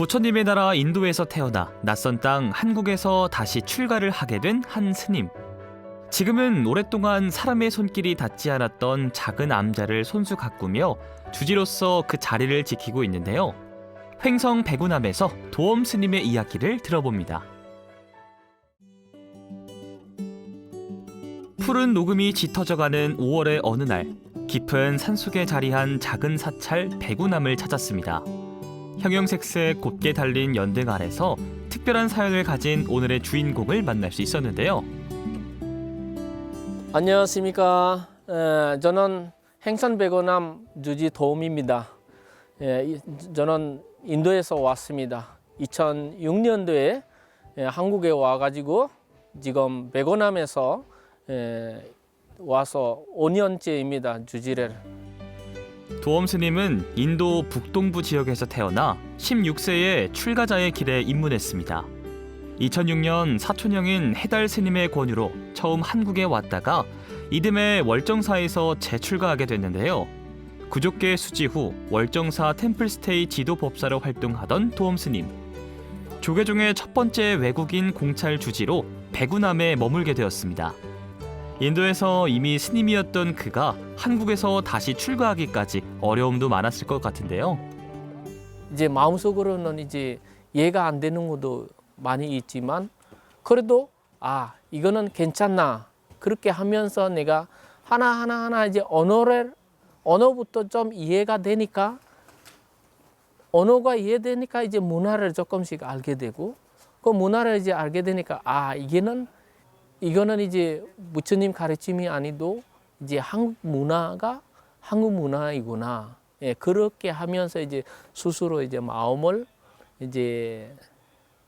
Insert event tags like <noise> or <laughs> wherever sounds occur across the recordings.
부처님의 나라 인도에서 태어나 낯선 땅 한국에서 다시 출가를 하게 된 한 스님. 지금은 오랫동안 사람의 손길이 닿지 않았던 작은 암자를 손수 가꾸며 주지로서 그 자리를 지키고 있는데요. 횡성 백운암에서 도엄 스님의 이야기를 들어봅니다. 푸른 녹음이 짙어져가는 5월의 어느 날 깊은 산속에 자리한 작은 사찰 백운암을 찾았습니다. 형형색색 곱게 달린 연등 아래서 특별한 사연을 가진 오늘의 주인공을 만날 수 있었는데요. 안녕하십니까. 에, 저는 행선 백원암 주지 도움입니다. 예, 이- 저는 인도에서 왔습니다. 2006년도에 한국에 와가지고 지금 에, 와서 5년째입니다. 주지를. 도엄 스님은 인도 북동부 지역에서 태어나 16세에 출가자의 길에 입문했습니다. 2006년 사촌형인 해달 스님의 권유로 처음 한국에 왔다가 이듬해 월정사에서 재출가하게 됐는데요. 구족계 수지 후 월정사 템플스테이 지도 법사로 활동하던 도엄 스님. 조계종의 첫 번째 외국인 공찰 주지로 백운암에 머물게 되었습니다. 인도에서 이미 스님이었던 그가 한국에서 다시 출가하기까지 어려움도 많았을 것 같은데요. 이제 마음속으로는 이제 이해가 안 되는 것도 많이 있지만 그래도 아 이거는 괜찮나 그렇게 하면서 내가 하나 하나 하나 이제 언어를 언어부터 좀 이해가 되니까 언어가 이해되니까 이제 문화를 조금씩 알게 되고 그 문화를 이제 알게 되니까 아 이게는 이거는 이제 부처님 가르침이 아니도 이제 한국 문화가 한국 문화이구나. 예, 그렇게 하면서 이제 스스로 이제 마음을 이제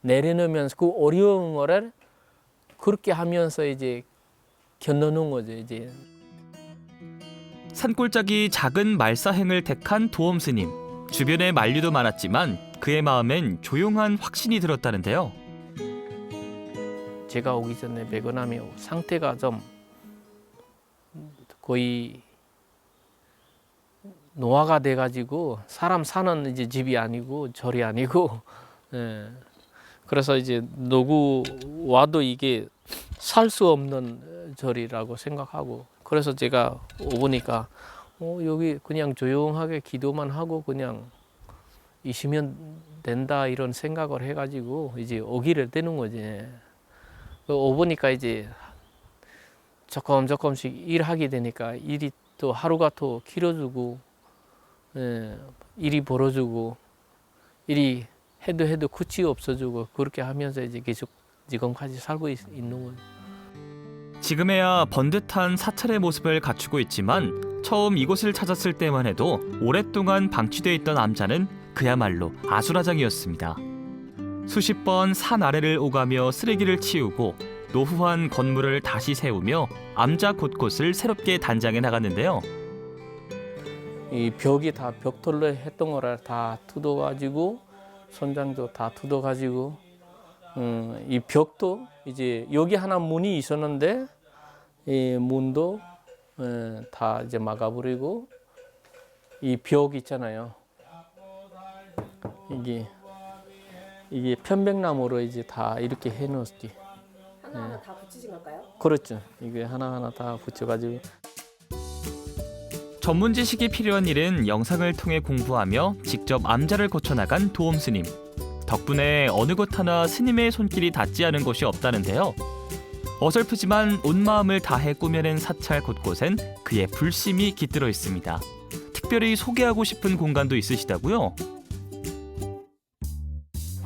내려놓으면서 그 어려운 거를 그렇게 하면서 이제 견뎌놓은 거죠. 이제 산골짜기 작은 말사행을 택한 도엄 스님. 주변에 만류도 많았지만 그의 마음엔 조용한 확신이 들었다는데요. 제가 오기 전에 베트남이 상태가 좀 거의 노화가 돼가지고 사람 사는 이제 집이 아니고 절이 아니고 <laughs> 예. 그래서 이제 누구 와도 이게 살 수 없는 절이라고 생각하고 그래서 제가 오보니까 어, 여기 그냥 조용하게 기도만 하고 그냥 있으면 된다 이런 생각을 해가지고 이제 오기를 되는 거지. 그 오보니까 이제 조금 조금씩 일하게 되니까 일이 또 하루가 더 길어지고 예, 일이 벌어지고 일이 해도 해도 끝이 없어지고 그렇게 하면서 이제 계속 지금까지 살고 있, 있는 거죠. 지금에야 번듯한 사찰의 모습을 갖추고 있지만 처음 이곳을 찾았을 때만 해도 오랫동안 방치돼 있던 암자는 그야말로 아수라장이었습니다. 수십 번 산 아래를 오가며 쓰레기를 치우고 노후한 건물을 다시 세우며 암자 곳곳을 새롭게 단장해 나갔는데요. 이 벽이 다 벽돌로 했던 거를 다 뜯어 가지고 선장도 다 뜯어 가지고 음, 이 벽도 이제 여기 하나 문이 있었는데 이 문도 에, 다 이제 막아버리고 이 벽 있잖아요. 이게 이게 편백나무로 이제 다 이렇게 해놓았지. 하나하나 다 붙이신 걸까요? 그렇죠. 이게 하나하나 다 붙여가지고 전문 지식이 필요한 일은 영상을 통해 공부하며 직접 암자를 고쳐나간 도움 스님. 덕분에 어느 곳 하나 스님의 손길이 닿지 않은 곳이 없다는데요. 어설프지만 온 마음을 다해 꾸며낸 사찰 곳곳엔 그의 불심이 깃들어 있습니다. 특별히 소개하고 싶은 공간도 있으시다고요?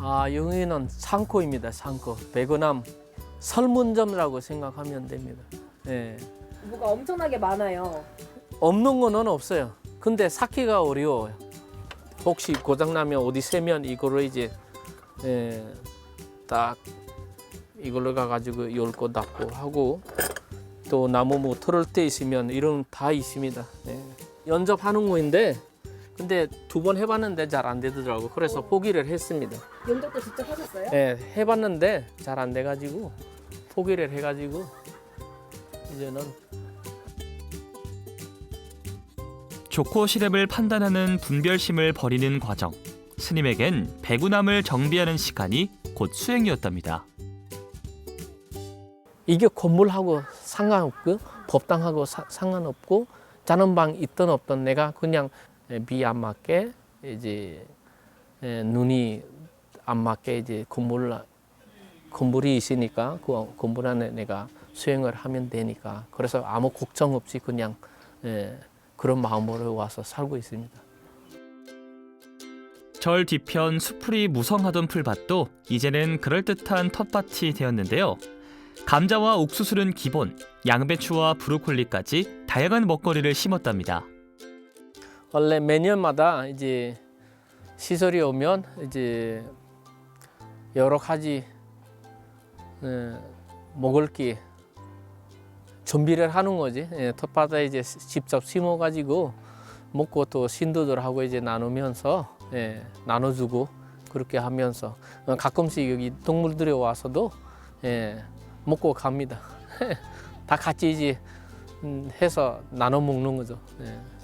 아 여기는 창고입니다. 창고 베트남 설문점이라고 생각하면 됩니다. 예. 뭐가 엄청나게 많아요. 없는 거는 없어요. 근데 쌓기가 어려워요. 혹시 고장 나면 어디 세면 이거를 이제 예, 딱 이걸로 가가지고 열고 닫고 하고 또 나무 뭐 털을 때 있으면 이런 다 있습니다. 예. 연접하는 거인데 근데 두 번 해봤는데 잘 안 되더라고. 그래서 포기를 했습니다. 연접도 직접 하셨어요? 예, 해봤는데 잘 안 돼가지고 포기를 해가지고 이제는 좋고 싫음을 판단하는 분별심을 버리는 과정. 스님에겐 배구남을 정비하는 시간이 곧 수행이었답니다. 이게 건물하고 상관없고 법당하고 사- 상관없고 자는 방 있든 없든 내가 그냥 비안 맞게 이제 에, 눈이 안 맞게 이제 건물 건물이 있으니까 그 건물 안에 내가 수행을 하면 되니까 그래서 아무 걱정 없이 그냥 에, 그런 마음으로 와서 살고 있습니다. 절 뒤편 수풀이 무성하던 풀밭도 이제는 그럴듯한 텃밭이 되었는데요. 감자와 옥수수는 기본, 양배추와 브로콜리까지 다양한 먹거리를 심었답니다. 원래 매년마다 이제 시설이 오면 이제 여러 가지 에, 먹을 게 준비를 하는 거지. 예, 텃밭에 이제 직접 심어 가지고 먹고 또 신도들하고 이제 나누면서 예, 나눠주고 그렇게 하면서 어, 가끔씩 여기 동물들이 와서도 예, 먹고 갑니다. <laughs> 다 같이 이제 음, 해서 나눠 먹는 거죠. 예.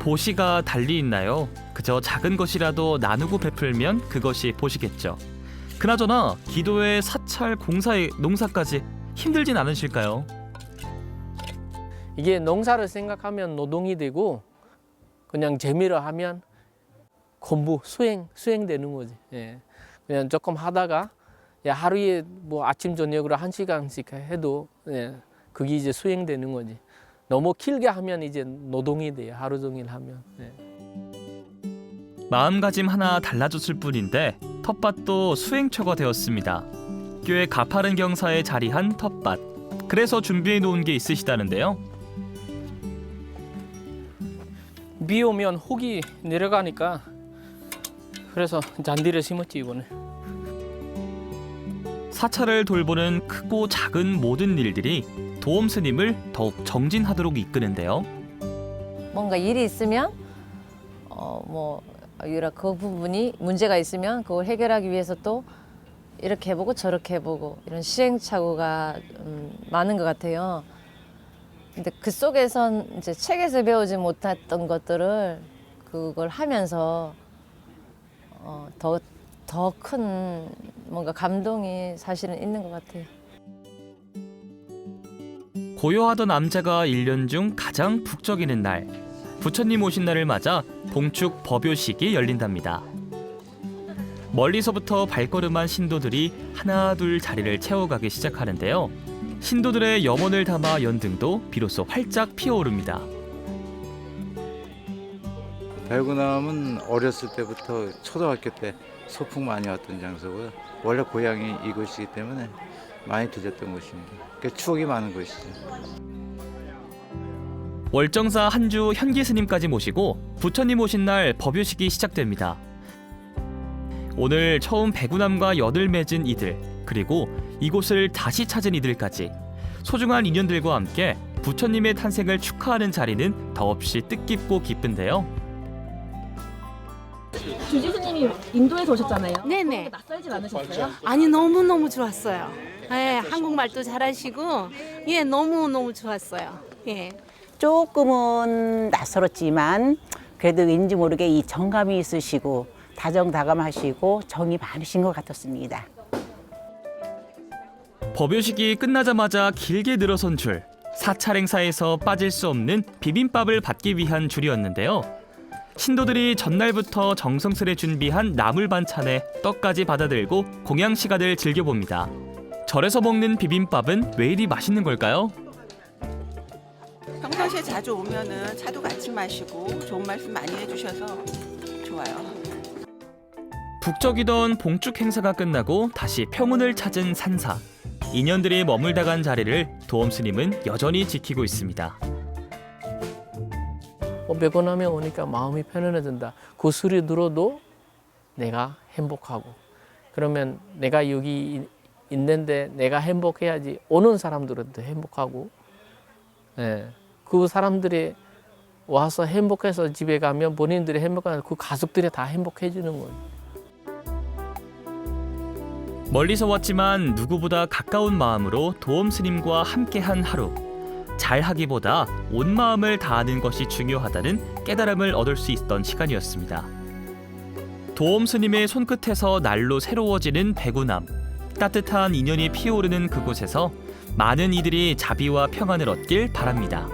보시가 달리 있나요? 그저 작은 것이라도 나누고 베풀면 그것이 보시겠죠. 그나저나 기도의 사찰 공사의 농사까지 힘들진 않으실까요? 이게 농사를 생각하면 노동이 되고 그냥 재미로 하면 공부 수행 수행되는 거지. 예. 그냥 조금 하다가 야, 하루에 뭐 아침 저녁으로 한 시간씩 해도 예, 그게 이제 수행되는 거지. 너무 길게 하면 이제 노동이 돼요. 하루 종일 하면. 예. 마음가짐 하나 달라졌을 뿐인데 텃밭도 수행처가 되었습니다. 꽤 가파른 경사에 자리한 텃밭. 그래서 준비해 놓은 게 있으시다는데요. 비 오면 혹이 내려가니까 그래서 잔디를 심었지 이번에. 사찰을 돌보는 크고 작은 모든 일들이 도엄 스님을 더욱 정진하도록 이끄는데요. 뭔가 일이 있으면 어 뭐 유라 그 부분이 문제가 있으면 그걸 해결하기 위해서 또 이렇게 해보고 저렇게 해보고 이런 시행착오가 음, 많은 것 같아요. 근데 그 속에선 이제 책에서 배우지 못했던 것들을 그걸 하면서 어, 더 더 큰 뭔가 감동이 사실은 있는 것 같아요. 고요하던 남자가 1년 중 가장 북적이는 날. 부처님 오신 날을 맞아 봉축 법요식이 열린답니다. 멀리서부터 발걸음한 신도들이 하나 둘 자리를 채워가기 시작하는데요. 신도들의 염원을 담아 연등도 비로소 활짝 피어오릅니다. 배구남은 어렸을 때부터 초등학교 때 소풍 많이 왔던 장소고요. 원래 고향이 이곳이기 때문에 많이 들렸던 곳입니다. 그 추억이 많은 곳이죠. 월정사 한 주 현기 스님까지 모시고 부처님 오신 날 법요식이 시작됩니다. 오늘 처음 배구남과 엿을 맺은 이들 그리고 이곳을 다시 찾은 이들까지 소중한 인연들과 함께 부처님의 탄생을 축하하는 자리는 더없이 뜻깊고 기쁜데요. 주지스님이 인도에서 오셨잖아요. 네네. 낯설진 않으셨어요? 아니 너무 너무 좋았어요. 예, 한국말도 잘하시고 예 너무 너무 좋았어요. 예. 조금은 낯설었지만 그래도 왠지 모르게 이 정감이 있으시고 다정다감하시고 정이 많으신 것 같았습니다. 법요식이 끝나자마자 길게 늘어선 줄 사찰 행사에서 빠질 수 없는 비빔밥을 받기 위한 줄이었는데요. 신도들이 전날부터 정성스레 준비한 나물 반찬에 떡까지 받아들고 공양 시간을 즐겨봅니다. 절에서 먹는 비빔밥은 왜 이리 맛있는 걸까요? 평상시에 자주 오면은 차도 같이 마시고 좋은 말씀 많이 해주셔서 좋아요. 북적이던 봉축 행사가 끝나고 다시 평온을 찾은 산사. 인연들이 머물다 간 자리를 도엄 스님은 여전히 지키고 있습니다. 어, 베트남에 오니까 마음이 편안해진다. 그 소리 들어도 내가 행복하고 그러면 내가 여기 이- 있는데 내가 행복해야지 오는 사람들도 행복하고 예. 그 사람들이 와서 행복해서 집에 가면 본인들이 행복한 그 가족들이 다 행복해지는 거예요. 멀리서 왔지만 누구보다 가까운 마음으로 도엄 스님과 함께한 하루. 잘하기보다 온 마음을 다하는 것이 중요하다는 깨달음을 얻을 수 있던 시간이었습니다. 도엄 스님의 손끝에서 날로 새로워지는 배구남. 따뜻한 인연이 피어오르는 그곳에서 많은 이들이 자비와 평안을 얻길 바랍니다.